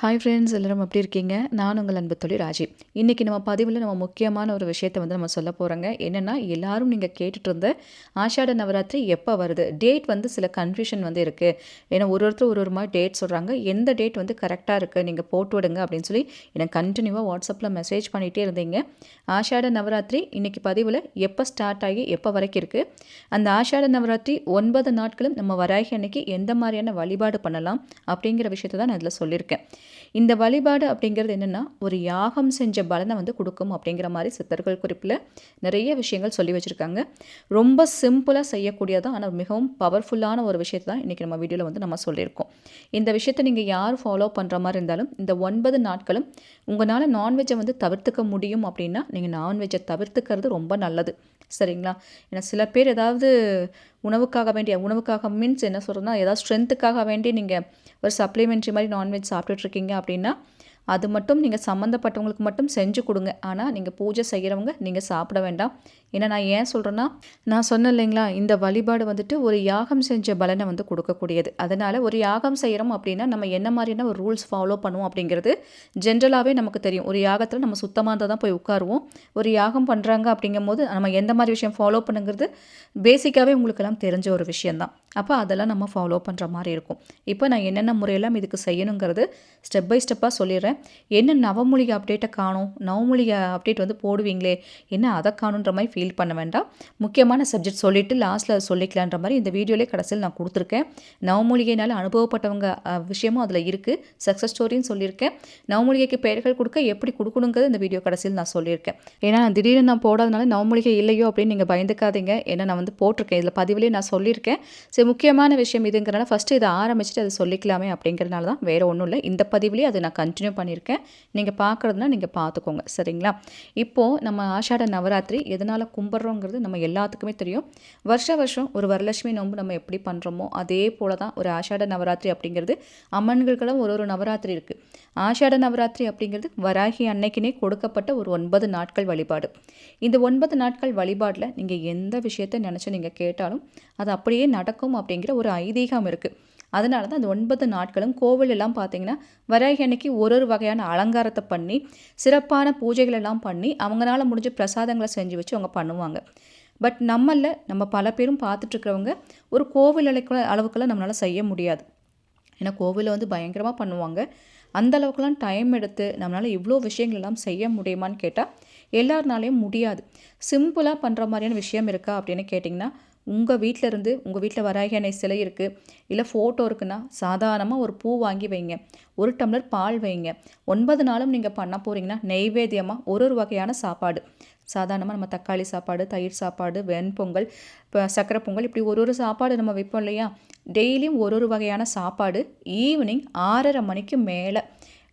Hi friends எல்லோரும் எப்படி இருக்கீங்க? நான் உங்கள் அன்பு தொழில் ராஜி. இன்றைக்கி நம்ம பதிவில் நம்ம முக்கியமான ஒரு விஷயத்தை வந்து நம்ம சொல்ல போகிறோங்க என்னென்னா எல்லாரும் நீங்கள் கேட்டுட்டு இருந்த ஆஷாட நவராத்திரி எப்போ வருது? டேட் வந்து சில கன்ஃபியூஷன் வந்து இருக்குது ஏன்னா ஒரு ஒருத்தர் ஒரு ஒரு மாதிரி டேட் சொல்கிறாங்க எந்த டேட் வந்து கரெக்டாக இருக்குது நீங்கள் போட்டு விடுங்க அப்படின்னு சொல்லி எனக்கு கண்டினியூவாக வாட்ஸ்அப்பில் மெசேஜ் பண்ணிகிட்டே இருந்தீங்க. ஆஷாட நவராத்திரி இன்றைக்கி பதிவில் எப்போ ஸ்டார்ட் ஆகி எப்போ வரைக்கும் இருக்குது அந்த ஆஷாட நவராத்திரி ஒன்பது நாட்களும் நம்ம வராகி அன்னைக்கு எந்த மாதிரியான வழிபாடு பண்ணலாம் அப்படிங்கிற விஷயத்தை தான் நான் இதில் சொல்லியிருக்கேன். இந்த வழிபாடு அப்படிங்கிறது என்னென்னா ஒரு யாகம் செஞ்ச பலனை வந்து கொடுக்கும் அப்படிங்கிற மாதிரி சித்தர்கள் குறிப்பில் நிறைய விஷயங்கள் சொல்லி வச்சுருக்காங்க. ரொம்ப சிம்பிளாக செய்யக்கூடியதான் ஆனால் மிகவும் பவர்ஃபுல்லான ஒரு விஷயத்தை தான் இன்றைக்கி நம்ம வீடியோவில் வந்து நம்ம சொல்லியிருக்கோம். இந்த விஷயத்தை நீங்கள் யார் ஃபாலோ பண்ணுற மாதிரி இருந்தாலும் இந்த ஒன்பது நாட்களும் உங்களால் நான்வெஜ்ஜை வந்து தவிர்த்துக்க முடியும் அப்படின்னா நீங்கள் நான்வெஜ்ஜை தவிர்த்துக்கிறது ரொம்ப நல்லது. சரிங்களா? ஏன்னா சில பேர் ஏதாவது உணவுக்காக வேண்டிய உணவுக்காக மீன்ஸ் என்ன சொல்கிறதுனா ஏதாவது ஸ்ட்ரென்த்துக்காக வேண்டி நீங்கள் ஒரு சப்ளிமெண்ட்ரி மாதிரி நான்வெஜ் சாப்பிட்டுட்ருக்கீங்க அப்படின்னா அது மட்டும் நீங்கள் சம்மந்தப்பட்டவங்களுக்கு மட்டும் செஞ்சு கொடுங்க. ஆனால் நீங்கள் பூஜை செய்கிறவங்க நீங்கள் சாப்பிட வேண்டாம். ஏன்னா நான் ஏன் சொல்கிறேன்னா நான் சொன்னேன் இல்லைங்களா இந்த வழிபாடு வந்துட்டு ஒரு யாகம் செஞ்ச பலனை வந்து கொடுக்கக்கூடியது. அதனால் ஒரு யாகம் செய்கிறோம் அப்படின்னா நம்ம என்ன மாதிரியான ஒரு ரூல்ஸ் ஃபாலோ பண்ணுவோம் அப்படிங்கிறது ஜென்ரலாகவே நமக்கு தெரியும். ஒரு யாகத்தில் நம்ம சுத்தமாக இருந்தால் தான் போய் உட்காருவோம். ஒரு யாகம் பண்ணுறாங்க அப்படிங்கும் போது நம்ம எந்த மாதிரி விஷயம் ஃபாலோ பண்ணுங்கிறது பேசிக்காகவே உங்களுக்கெல்லாம் தெரிஞ்ச ஒரு விஷயந்தான் அப்போ அதெல்லாம் நம்ம ஃபாலோ பண்ணுற மாதிரி இருக்கும். இப்போ நான் என்னென்ன முறையெல்லாம் இதுக்கு செய்யணுங்கிறது ஸ்டெப் பை ஸ்டெப்பாக சொல்லிடுறேன். என்ன நவமொழிகை அப்டேட்டை காணும்? நவமொழிகை அப்டேட் வந்து போடுவீங்களே என்ன அதை காணுன்ற மாதிரி ஃபீல் பண்ண வேண்டாம். முக்கியமான சப்ஜெக்ட் சொல்லிவிட்டு லாஸ்ட்டில் அதை சொல்லிக்கலான்ற மாதிரி இந்த வீடியோலே கடைசியில் நான் கொடுத்துருக்கேன். நவமூலிகைனால அனுபவப்பட்டவங்க விஷயமும் அதில் இருக்குது சக்ஸஸ் ஸ்டோரின்னு சொல்லியிருக்கேன். நவமூலிகைக்கு பெயர்கள் கொடுக்க எப்படி கொடுக்கணுங்கிறது இந்த வீடியோ கடைசியில் நான் சொல்லியிருக்கேன். ஏன்னா திடீர்னு நான் போடாதனால நவமொழிகை இல்லையோ அப்படின்னு நீங்கள் பயந்துக்காதீங்க. ஏன்னா நான் வந்து போட்டிருக்கேன். இதில் பதிவிலே நான் சொல்லியிருக்கேன். சரி முக்கியமான விஷயம் இதுங்கிறனால ஃபஸ்ட்டு இதை ஆரம்பிச்சுட்டு அதை சொல்லிக்கலாமே அப்படிங்கிறனால தான் வேறு ஒன்றும் இல்லை. இந்த பதிவுலேயே அதை நான் கண்டினியூ பண்ணியிருக்கேன். நீங்கள் பார்க்குறதுனா நீங்கள் பார்த்துக்கோங்க சரிங்களா? இப்போது நம்ம ஆஷாட நவராத்திரி எதனால் கும்பிட்றோங்கிறது நம்ம எல்லாத்துக்குமே தெரியும். வருஷ வருஷம் ஒரு வரலட்சுமி நோன்பு நம்ம எப்படி பண்ணுறோமோ அதே போல் தான் ஒரு ஆஷாட நவராத்திரி அப்படிங்கிறது அம்மன்களுக்கெல்லாம் ஒரு ஒரு நவராத்திரி இருக்குது ஆஷாட நவராத்திரி அப்படிங்கிறது வராகி அன்னைக்குனே கொடுக்கப்பட்ட ஒரு ஒன்பது நாட்கள் வழிபாடு. இந்த ஒன்பது நாட்கள் வழிபாட்டில் நீங்கள் எந்த விஷயத்தை நினச்சி நீங்கள் கேட்டாலும் அது அப்படியே நடக்கும் அப்படிங்கிற ஒரு ஐதீகம் இருக்குது அதனால தான் அந்த ஒன்பது நாட்களும் கோவில் எல்லாம் பார்த்தீங்கன்னா வராகி அன்னைக்கு ஒரு ஒரு வகையான அலங்காரத்தை பண்ணி சிறப்பான பூஜைகள் எல்லாம் பண்ணி அவங்களால முடிஞ்ச பிரசாதங்களை செஞ்சு வச்சு அவங்க பண்ணுவாங்க. பட் நம்மளில் நம்ம பல பேரும் பார்த்துட்ருக்கிறவங்க ஒரு கோவில் அழைக்குள்ள அளவுக்கெல்லாம் நம்மளால் செய்ய முடியாது. ஏன்னா கோவிலில் வந்து பயங்கரமாக பண்ணுவாங்க. அந்த அளவுக்குலாம் டைம் எடுத்து நம்மளால் இவ்வளோ விஷயங்கள் எல்லாம் செய்ய முடியுமான்னு கேட்டால் எல்லாருனாலையும் முடியாது. சிம்பிளாக பண்ணுற மாதிரியான விஷயம் இருக்கா அப்படின்னு கேட்டிங்கன்னா உங்கள் வீட்டில் இருந்து உங்கள் வீட்டில் வராகி அன்னை சிலை இருக்குது இல்லை ஃபோட்டோ இருக்குன்னா சாதாரணமாக ஒரு பூ வாங்கி வைங்க. ஒரு டம்ளர் பால் வைங்க. ஒன்பது நாளும் நீங்கள் பண்ண போகிறீங்கன்னா நெய்வேத்தியமாக ஒரு ஒரு வகையான சாப்பாடு. சாதாரணமாக நம்ம தக்காளி சாப்பாடு தயிர் சாப்பாடு வெண்பொங்கல் இப்போ சக்கரை பொங்கல் இப்படி ஒரு ஒரு சாப்பாடு நம்ம வைப்போம் இல்லையா? டெய்லியும் ஒரு ஒரு வகையான சாப்பாடு ஈவினிங் ஆறரை மணிக்கு மேலே.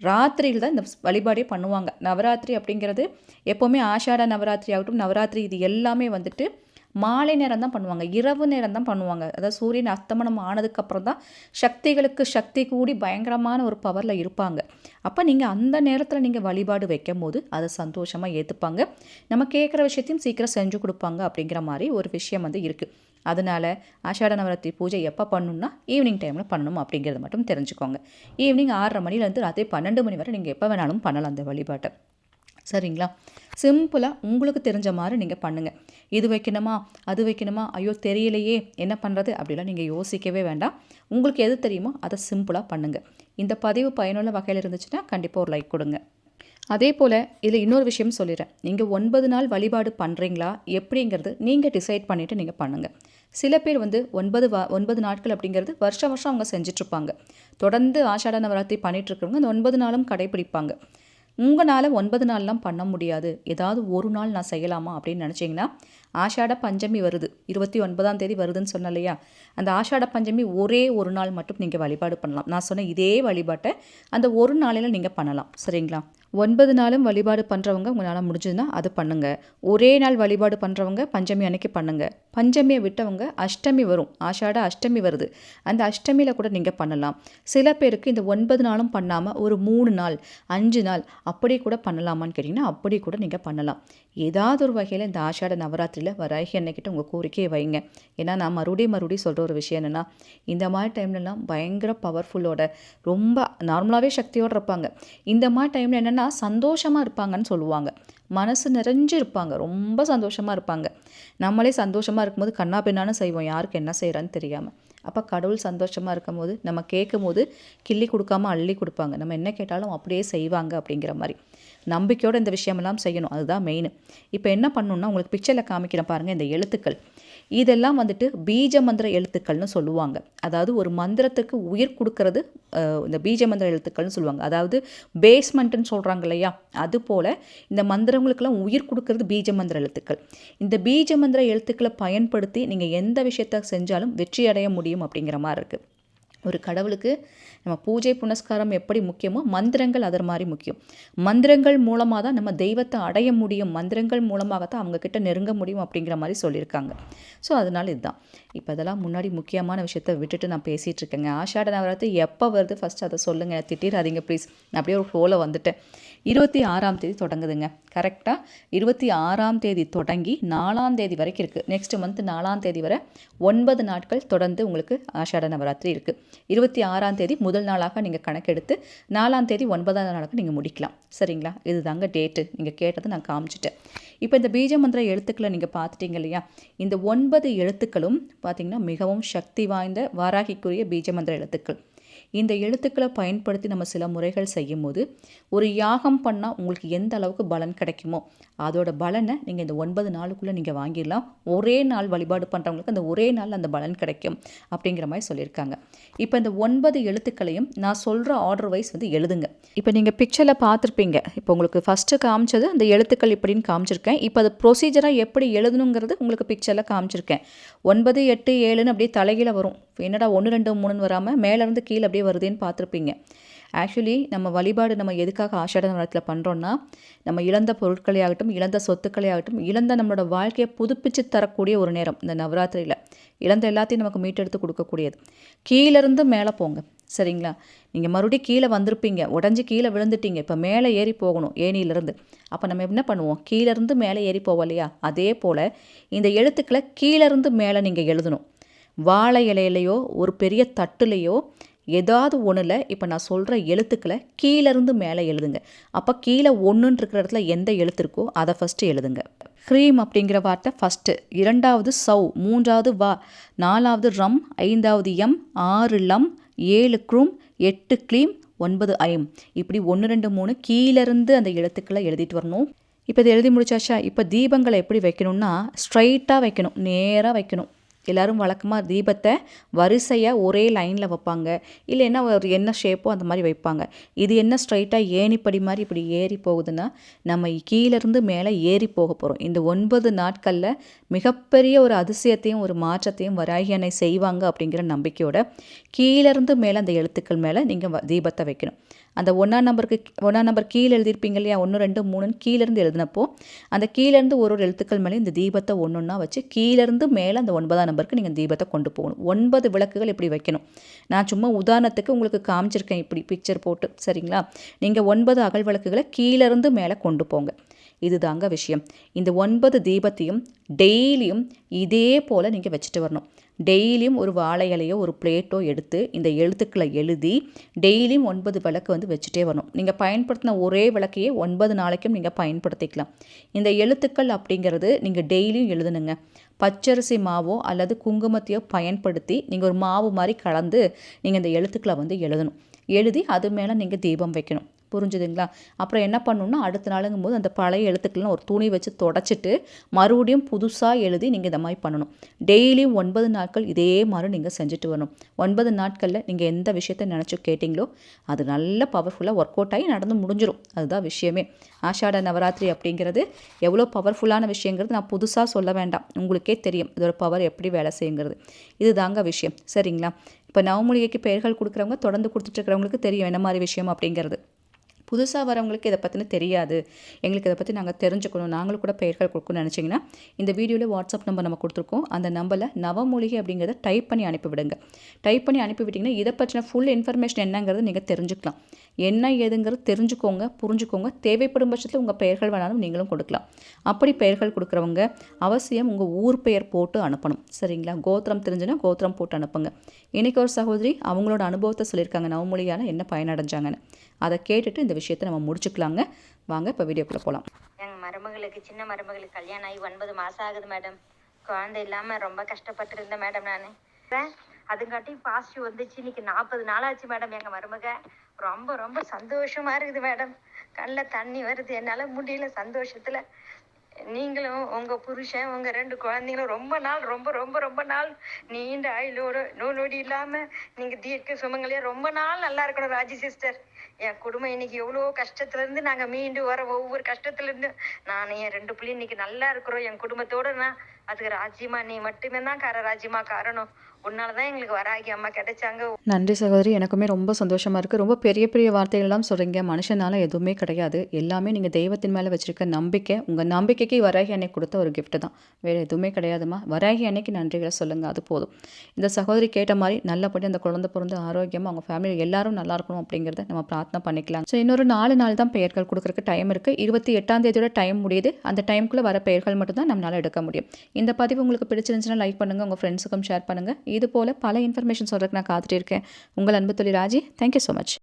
ராத்திரியில் தான் இந்த வழிபாடே பண்ணுவாங்க. நவராத்திரி அப்படிங்கிறது எப்போவுமே ஆஷாட நவராத்திரி ஆகட்டும் நவராத்திரி இது எல்லாமே வந்துட்டு மாலை நேரம் தான் பண்ணுவாங்க. இரவு நேரம் தான் பண்ணுவாங்க. அதாவது சூரியன் அஸ்தமனம் ஆனதுக்கப்புறம் தான் சக்திகளுக்கு சக்தி கூடி பயங்கரமான ஒரு பவரில் இருப்பாங்க. அப்போ நீங்கள் அந்த நேரத்தில் நீங்கள் வழிபாடு வைக்கும் போது அதை சந்தோஷமாக ஏற்றுப்பாங்க நம்ம கேட்குற விஷயத்தையும் சீக்கிரம் செஞ்சு கொடுப்பாங்க அப்படிங்கிற மாதிரி ஒரு விஷயம் வந்து இருக்குது அதனால் ஆஷாட நவராத்திரி பூஜை எப்போ பண்ணணும்னா ஈவினிங் டைமில் பண்ணணும் அப்படிங்கிறத மட்டும் தெரிஞ்சுக்கோங்க. ஈவினிங் ஆறரை மணிலேருந்து ராத்திரி பன்னெண்டு மணி வரை நீங்கள் எப்போ வேணாலும் பண்ணலாம் அந்த வழிபாட்டை. சரிங்களா? சிம்பிளாக உங்களுக்கு தெரிஞ்ச மாதிரி நீங்கள் பண்ணுங்கள் இது வைக்கணுமா? அது வைக்கணுமா? ஐயோ தெரியலையே. என்ன பண்ணுறது அப்படிலாம் நீங்கள் யோசிக்கவே வேண்டாம். உங்களுக்கு எது தெரியுமோ அதை சிம்பிளாக பண்ணுங்கள் இந்த பதிவு பயனுள்ள வகையில் இருந்துச்சுன்னா கண்டிப்பாக ஒரு லைக் கொடுங்க. அதே போல் இதில் இன்னொரு விஷயம் சொல்லிடுறேன் நீங்கள் ஒன்பது நாள் வழிபாடு பண்ணுறீங்களா எப்படிங்கிறது நீங்கள் டிசைட் பண்ணிவிட்டு நீங்கள் பண்ணுங்கள் சில பேர் வந்து ஒன்பது வா ஒன்பது நாட்கள் அப்படிங்கிறது வருஷம் வருஷம் அவங்க செஞ்சிட்ருப்பாங்க தொடர்ந்து ஆஷாட நவராத்திரி பண்ணிகிட்ருக்கிறவங்க அந்த ஒன்பது நாளும் கடைப்பிடிப்பாங்க உங்களால் ஒன்பது நாள்லாம் பண்ண முடியாது. ஏதாவது ஒரு நாள் நான் செய்யலாமா அப்படின்னு நினச்சிங்கன்னா ஆஷாட பஞ்சமி வருது. இருபத்தி ஒன்பதாம் தேதி வருதுன்னு சொன்ன இல்லையா? அந்த ஆஷாட பஞ்சமி ஒரே ஒரு நாள் மட்டும் நீங்கள் வழிபாடு பண்ணலாம். நான் சொன்ன இதே வழிபாட்டை அந்த ஒரு நாளில் நீங்கள் பண்ணலாம். சரிங்களா? ஒன்பது நாளும் வழிபாடு பண்ணுறவங்க உங்களால் முடிஞ்சதுன்னா அது பண்ணுங்கள் ஒரே நாள் வழிபாடு பண்ணுறவங்க பஞ்சமி அன்னைக்கு பண்ணுங்கள் பஞ்சமியை விட்டவங்க அஷ்டமி வரும். ஆஷாட அஷ்டமி வருது. அந்த அஷ்டமியில் கூட நீங்கள் பண்ணலாம். சில பேருக்கு இந்த ஒன்பது நாளும் பண்ணாமல் ஒரு மூணு நாள் அஞ்சு நாள் அப்படி கூட பண்ணலாமான்னு கேட்டிங்கன்னா அப்படி கூட நீங்கள் பண்ணலாம். ஏதாவது ஒரு வகையில் இந்த ஆஷாட நவராத்திரியில் வராகி அன்னைக்கிட்ட உங்கள் கோரிக்கையை வைங்க. ஏன்னா நான் மறுபடியும் மறுபடியும் சொல்கிற ஒரு விஷயம் என்னென்னா இந்த மாதிரி டைம்லலாம் பயங்கர பவர்ஃபுல்லோட ரொம்ப நார்மலாகவே சக்தியோடு இருப்பாங்க. இந்த மாதிரி டைமில் என்னென்னா சந்தோஷமாக இருப்பாங்கன்னு சொல்லுவாங்க. மனசு நிறைஞ்சு இருப்பாங்க. ரொம்ப சந்தோஷமாக இருப்பாங்க. நம்மளே சந்தோஷமாக இருக்கும்போது கண்ணா பின்னான்னு செய்வோம். யாருக்கு என்ன செய்கிறான்னு தெரியாமல் அப்போ கடவுள் சந்தோஷமாக இருக்கும் போது நம்ம கேட்கும் போது கிள்ளி கொடுக்காம அள்ளி கொடுப்பாங்க. நம்ம என்ன கேட்டாலும் அப்படியே செய்வாங்க அப்படிங்கிற மாதிரி. நம்பிக்கையோடு இந்த விஷயமெல்லாம் செய்யணும். அதுதான் மெயின் இப்போ என்ன பண்ணணுன்னா உங்களுக்கு பிக்சரில் காமிக்கிறேன் பாருங்கள் இந்த எழுத்துக்கள். இதெல்லாம் வந்துட்டு பீஜ மந்திர எழுத்துக்கள்னு சொல்லுவாங்க. அதாவது ஒரு மந்திரத்துக்கு உயிர் கொடுக்கறது இந்த பீஜ மந்திர எழுத்துக்கள்னு சொல்லுவாங்க. அதாவது பேஸ்மெண்ட்டுன்னு சொல்கிறாங்க இல்லையா? அது போல் இந்த மந்திரங்களுக்கெல்லாம் உயிர் கொடுக்கறது பீஜ மந்திர எழுத்துக்கள். இந்த பீஜ மந்திர எழுத்துக்களை பயன்படுத்தி நீங்கள் எந்த விஷயத்த செஞ்சாலும் வெற்றி அடைய முடியும் அப்படிங்கிற மாதிரி இருக்குது ஒரு கடவுளுக்கு நம்ம பூஜை புனஸ்காரம் எப்படி முக்கியமோ மந்திரங்கள் அதர் மாதிரி முக்கியம். மந்திரங்கள் மூலமாக தான் நம்ம தெய்வத்தை அடைய முடியும். மந்திரங்கள் மூலமாக தான் அவங்கக்கிட்ட நெருங்க முடியும் அப்படிங்கிற மாதிரி சொல்லியிருக்காங்க. ஸோ அதனால் இதுதான். இப்போ இதெல்லாம் முன்னாடி முக்கியமான விஷயத்த விட்டுட்டு நான் பேசிகிட்டு இருக்கேங்க. ஆஷாட நவராத்திரி எப்போ வருது? ஃபஸ்ட்டு அதை சொல்லுங்கள் திட்டிடாதீங்க ப்ளீஸ் நான் அப்படியே ஒரு ஃப்ளோவில் வந்துட்டேன். இருபத்தி ஆறாம் தேதி தொடங்குதுங்க. கரெக்டாக இருபத்தி ஆறாம் தேதி தொடங்கி நாலாம் தேதி வரைக்கும் இருக்குது நெக்ஸ்ட் மந்த் நாலாம் தேதி வரை ஒன்பது நாட்கள் தொடர்ந்து உங்களுக்கு ஆஷாட நவராத்திரி இருக்குது இருபத்தி ஆறாம் தேதி முதல் நாளாக நீங்கள் கணக்கெடுத்து நாலாம் தேதி ஒன்பதாம் நாளாக நீங்கள் முடிக்கலாம். சரிங்களா? இது தாங்க டேட்டு நீங்கள் கேட்டதை நான் காமிச்சிட்டேன். இப்போ இந்த பீஜ மந்திர எழுத்துக்களை நீங்கள் பார்த்துட்டீங்க இல்லையா? இந்த ஒன்பது எழுத்துக்களும் பார்த்திங்கன்னா மிகவும் சக்தி வாய்ந்த வாராகிக்குரிய பீஜ மந்திர எழுத்துக்கள். இந்த எழுத்துக்களை பயன்படுத்தி நம்ம சில முறைகள் செய்யும் போது ஒரு யாகம் பண்ணால் உங்களுக்கு எந்த அளவுக்கு பலன் கிடைக்குமோ அதோட பலனை நீங்கள் இந்த ஒன்பது நாளுக்குள்ளே நீங்கள் வாங்கிடலாம். ஒரே நாள் வழிபாடு பண்ணுறவங்களுக்கு அந்த ஒரே நாள் அந்த பலன் கிடைக்கும் அப்படிங்கிற மாதிரி சொல்லியிருக்காங்க. இப்போ இந்த ஒன்பது எழுத்துக்களையும் நான் சொல்கிற ஆர்டர் வைஸ் வந்து எழுதுங்க. இப்போ நீங்கள் பிக்சரில் பார்த்துருப்பீங்க. இப்போ உங்களுக்கு ஃபஸ்ட்டு காமிச்சது அந்த எழுத்துக்கள் இப்படின்னு காமிச்சிருக்கேன். இப்போ அது ப்ரொசீஜராக எப்படி எழுதணுங்கிறது உங்களுக்கு பிக்சரில் காமிச்சிருக்கேன். ஒன்பது எட்டு ஏழுன்னு அப்படியே தலைகீழ வரும். என்னடா ஒன்று ரெண்டு மூணுன்னு வராமல் மேலேருந்து கீழே அப்படியே வருதுன்னு பார்த்துருப்பீங்க. ஆக்சுவலி நம்ம வழிபாடு நம்ம எதுக்காக ஆஷாட நேரத்தில் பண்ணுறோன்னா நம்ம இழந்த பொருட்களே ஆகட்டும் இழந்த சொத்துக்களே ஆகட்டும் இழந்த நம்மளோட வாழ்க்கையை புதுப்பிச்சு தரக்கூடிய ஒரு நேரம் இந்த நவராத்திரியில். இழந்த எல்லாத்தையும் நமக்கு மீட்டெடுத்து கொடுக்கக்கூடியது. கீழேருந்து மேலே போங்க. சரிங்களா? நீங்கள் மறுபடியும் கீழே வந்திருப்பீங்க. உடஞ்சி கீழே விழுந்துட்டீங்க. இப்போ மேலே ஏறி போகணும் ஏனியிலேருந்து அப்போ நம்ம என்ன பண்ணுவோம்? கீழேருந்து மேலே ஏறி போவோம் இல்லையா? அதே போல் இந்த எழுத்துக்களை கீழேருந்து மேலே நீங்கள் எழுதணும். வாழை இலையிலையோ ஒரு பெரிய தட்டுலையோ ஏதாவது ஒன்றில் இப்போ நான் சொல்கிற எழுத்துக்களை கீழேருந்து மேலே எழுதுங்க. அப்போ கீழே ஒன்றுன்னு இருக்கிற இடத்துல எந்த எழுத்து இருக்கோ அதை ஃபஸ்ட்டு எழுதுங்க. க்ரீம் அப்படிங்கிற வார்த்தை ஃபஸ்ட்டு இரண்டாவது சவ் மூன்றாவது வா நாலாவது ரம் ஐந்தாவது எம் ஆறு லம் ஏழு க்ரூம் எட்டு க்ளீம் ஒன்பது ஐம் இப்படி ஒன்று ரெண்டு மூணு கீழேருந்து அந்த எழுத்துக்களை எழுதிட்டு வரணும். இப்போ இது எழுதி முடிச்சாச்சா? இப்போ தீபங்களை எப்படி வைக்கணும்னா ஸ்ட்ரைட்டாக வைக்கணும் நேராக வைக்கணும். எல்லோரும் வழக்கமாக தீபத்தை வரிசையாக ஒரே லைனில் வைப்பாங்க. இல்லைன்னா ஒரு என்ன ஷேப்போ அந்த மாதிரி வைப்பாங்க. இது என்ன ஸ்ட்ரைட்டாக ஏணிப்படி மாதிரி இப்படி ஏறி போகுதுன்னா நம்ம கீழேருந்து மேலே ஏறி போக போகிறோம் இந்த ஒன்பது நாட்களில் மிகப்பெரிய ஒரு அதிசயத்தையும் ஒரு மாற்றத்தையும் வராகி அன்னை செய்வாங்க அப்படிங்கிற நம்பிக்கையோட கீழேருந்து மேலே அந்த எழுத்துக்கள் மேலே நீங்கள் தீபத்தை வைக்கணும். அந்த ஒன்றாம் நம்பருக்கு ஒன்றாம் நம்பர் கீழே எழுதியிருப்பீங்க இல்லையா? ஒன்று ரெண்டு மூணுன்னு கீழேருந்து எழுதினப்போ அந்த கீழேருந்து ஒரு ஒரு எழுத்துக்கள் மேலே இந்த தீபத்தை ஒன்று ஒன்றா வச்சு கீழேருந்து மேலே அந்த ஒன்பதாம் நம்பருக்கு நீங்கள் தீபத்தை கொண்டு போகணும். ஒன்பது விளக்குகள் இப்படி வைக்கணும். நான் சும்மா உதாரணத்துக்கு உங்களுக்கு காமிச்சிருக்கேன் இப்படி பிக்சர் போட்டு சரிங்களா? நீங்கள் ஒன்பது அகல் விளக்குகளை கீழேருந்து மேலே கொண்டு போங்க. இதுதாங்க விஷயம். இந்த ஒன்பது தீபத்தையும் டெய்லியும் இதே போல் நீங்கள் வச்சுட்டு வரணும். டெய்லியும் ஒரு வாழை இலையோ ஒரு பிளேட்டோ எடுத்து இந்த எழுத்துக்களை எழுதி டெய்லியும் ஒன்பது விளக்கு வந்து வச்சுட்டே வரணும். நீங்கள் பயன்படுத்தின ஒரே விளக்கையே ஒன்பது நாளைக்கும் நீங்கள் பயன்படுத்திக்கலாம். இந்த எழுத்துக்கள் அப்படிங்கிறது நீங்கள் டெய்லியும் எழுதணுங்க. பச்சரிசி மாவோ அல்லது குங்குமத்தையோ பயன்படுத்தி நீங்கள் ஒரு மாவு மாதிரி கலந்து நீங்கள் இந்த எழுத்துக்களை வந்து எழுதணும். எழுதி அது மேலே நீங்கள் தீபம் வைக்கணும். புரிஞ்சுதுங்களா? அப்புறம் என்ன பண்ணணும்னா அடுத்த நாளுங்கும் போது அந்த பழைய எழுத்துக்கள்லாம் ஒரு துணி வச்சு தொடச்சிட்டு மறுபடியும் புதுசாக எழுதி நீங்கள் இந்த மாதிரி பண்ணணும். டெய்லியும் ஒன்பது நாட்கள் இதே மாதிரி நீங்கள் செஞ்சுட்டு வரணும். ஒன்பது நாட்களில் நீங்கள் எந்த விஷயத்த நினச்சி கேட்டிங்களோ அது நல்ல பவர்ஃபுல்லாக ஒர்க் அவுட் ஆகி நடந்து முடிஞ்சிடும் அதுதான் விஷயமே. ஆஷாட நவராத்திரி அப்படிங்கிறது எவ்வளோ பவர்ஃபுல்லான விஷயங்கிறது நான் புதுசாக சொல்ல வேண்டாம். உங்களுக்கே தெரியும் இதோட பவர் எப்படி வேலை செய்யுங்கிறது. இது தாங்க விஷயம். சரிங்களா? இப்போ நவமூலிகைக்கு பெயர்கள் கொடுக்குறவங்க தொடர்ந்து கொடுத்துட்ருக்கிறவங்களுக்கு தெரியும் என்ன மாதிரி விஷயம் அப்படிங்கிறது. புதுசாக வரவங்களுக்கு இதை பற்றின தெரியாது. எங்களுக்கு இதை பற்றி நாங்கள் தெரிஞ்சுக்கணும். நாங்களும் கூட பெயர்கள் கொடுக்கணும்னு நினச்சிங்கன்னா இந்த வீடியோவில் வாட்ஸ்அப் நம்பர் நம்ம கொடுத்துருக்கோம். அந்த நம்பரில் நவமூலிகை அப்படிங்கிறத டைப் பண்ணி அனுப்பிவிடுங்க. டைப் பண்ணி அனுப்பிவிட்டிங்கன்னா இதை பற்றின ஃபுல் இன்ஃபர்மேஷன் என்னங்கிறத நீங்கள் தெரிஞ்சுக்கலாம். என்ன ஏதுங்கிறது தெரிஞ்சுக்கோங்க புரிஞ்சுக்கோங்க. தேவைப்படும் பட்சத்தில் உங்கள் பெயர்கள் வேணாலும் நீங்களும் கொடுக்கலாம். அப்படி பெயர்கள் கொடுக்குறவங்க அவசியம் உங்கள் ஊர் பெயர் போட்டு அனுப்பணும். சரிங்களா? கோத்திரம் தெரிஞ்சுன்னா கோத்திரம் போட்டு அனுப்புங்க. இன்றைக்கி ஒரு சகோதரி அவங்களோட அனுபவத்தை சொல்லியிருக்காங்க. நவமொழியால் என்ன பயனடைஞ்சாங்கன்னு. அதை கேட்டுட்டு இந்த விஷயத்தை நம்ம முடிச்சுக்கலாங்க. வாங்க இப்போ வீடியோக்குள்ளே போகலாம் எங்கள் மருமகளுக்கு சின்ன மருமகளுக்கு கல்யாணம் ஆகி ஒன்பது மாதம் ஆகுது மேடம். குழந்தை இல்லாமல் ரொம்ப கஷ்டப்பட்டு இருந்தேன் மேடம் நான். அதுங்காட்டி பாசிட்டிவ் வந்துச்சு. இன்னைக்கு நாற்பது நாள் ஆச்சு மேடம் எங்க மருமக. ரொம்ப ரொம்ப சந்தோஷமா இருக்குது மேடம் கண்ணில் தண்ணி வருது. என்னால முடியல சந்தோஷத்துல. நீங்களும் உங்க புருஷன் உங்க ரெண்டு குழந்தைங்களும் ரொம்ப நாள் ரொம்ப ரொம்ப ரொம்ப நாள் நீண்ட ஆயுளோட நோய் நொடி இல்லாம நீங்க தீர்க்க சுமங்களையே ரொம்ப நாள் நல்லா இருக்கணும் ராஜி சிஸ்டர் என் குடும்பம் இன்னைக்கு எவ்வளோ கஷ்டத்துல இருந்து நாங்க மீண்டு வர ஒவ்வொரு கஷ்டத்துல இருந்து நான் என் ரெண்டு பிள்ளை இன்னைக்கு நல்லா இருக்கிறோம். என் குடும்பத்தோட நான் அதுக்கு ராஜ்யமா நீ மட்டுமே தான் கார ராஜ்யமா காரணம். உன்னாலதான் எங்களுக்கு வராகி அம்மா கிடைச்சாங்க. நன்றி சகோதரி எனக்குமே ரொம்ப சந்தோஷமாக இருக்குது ரொம்ப பெரிய பெரிய வார்த்தைகள் எல்லாம் சொல்றீங்க. மனுஷனால எதுவுமே கிடையாது. எல்லாமே நீங்கள் தெய்வத்தின் மேலே வச்சுருக்க நம்பிக்கை உங்கள் நம்பிக்கைக்கு வராகி அன்னைக்கு கொடுத்த ஒரு கிஃப்ட் தான். வேறு எதுவுமே கிடையாதுமா வராகி அன்னைக்கு நன்றிகளை சொல்லுங்கள் அது போதும். இந்த சகோதரி கேட்ட மாதிரி நல்லபடி அந்த குழந்தை பிறந்து ஆரோக்கியமாக அவங்க ஃபேமிலி எல்லாரும் நல்லா இருக்கணும் அப்படிங்கிறத நம்ம பிரார்த்தனை பண்ணிக்கலாம். ஸோ இன்னொரு நாலு நாள் தான் பெயர்கள் கொடுக்குறக்கு டைம் இருக்குது இருபத்தி எட்டாம் தேதியோட டைம் முடியுது. அந்த டைமுக்குள்ளே வர பெயர்கள் மட்டும்தான் நம்மளால் எடுக்க முடியும். இந்த பதிவு உங்களுக்கு பிடிச்சிருந்துச்சுன்னா லைக் பண்ணுங்கள் உங்கள் ஃப்ரெண்ட்ஸுக்கும் ஷேர் பண்ணுங்கள் இது போல் பல இன்ஃபர்மேஷன் சொல்கிறதுக்கு நான் காத்துட்டு இருக்கேன். உங்கள் அன்பு தொழில் ராஜி தேங்க்யூ ஸோ மச்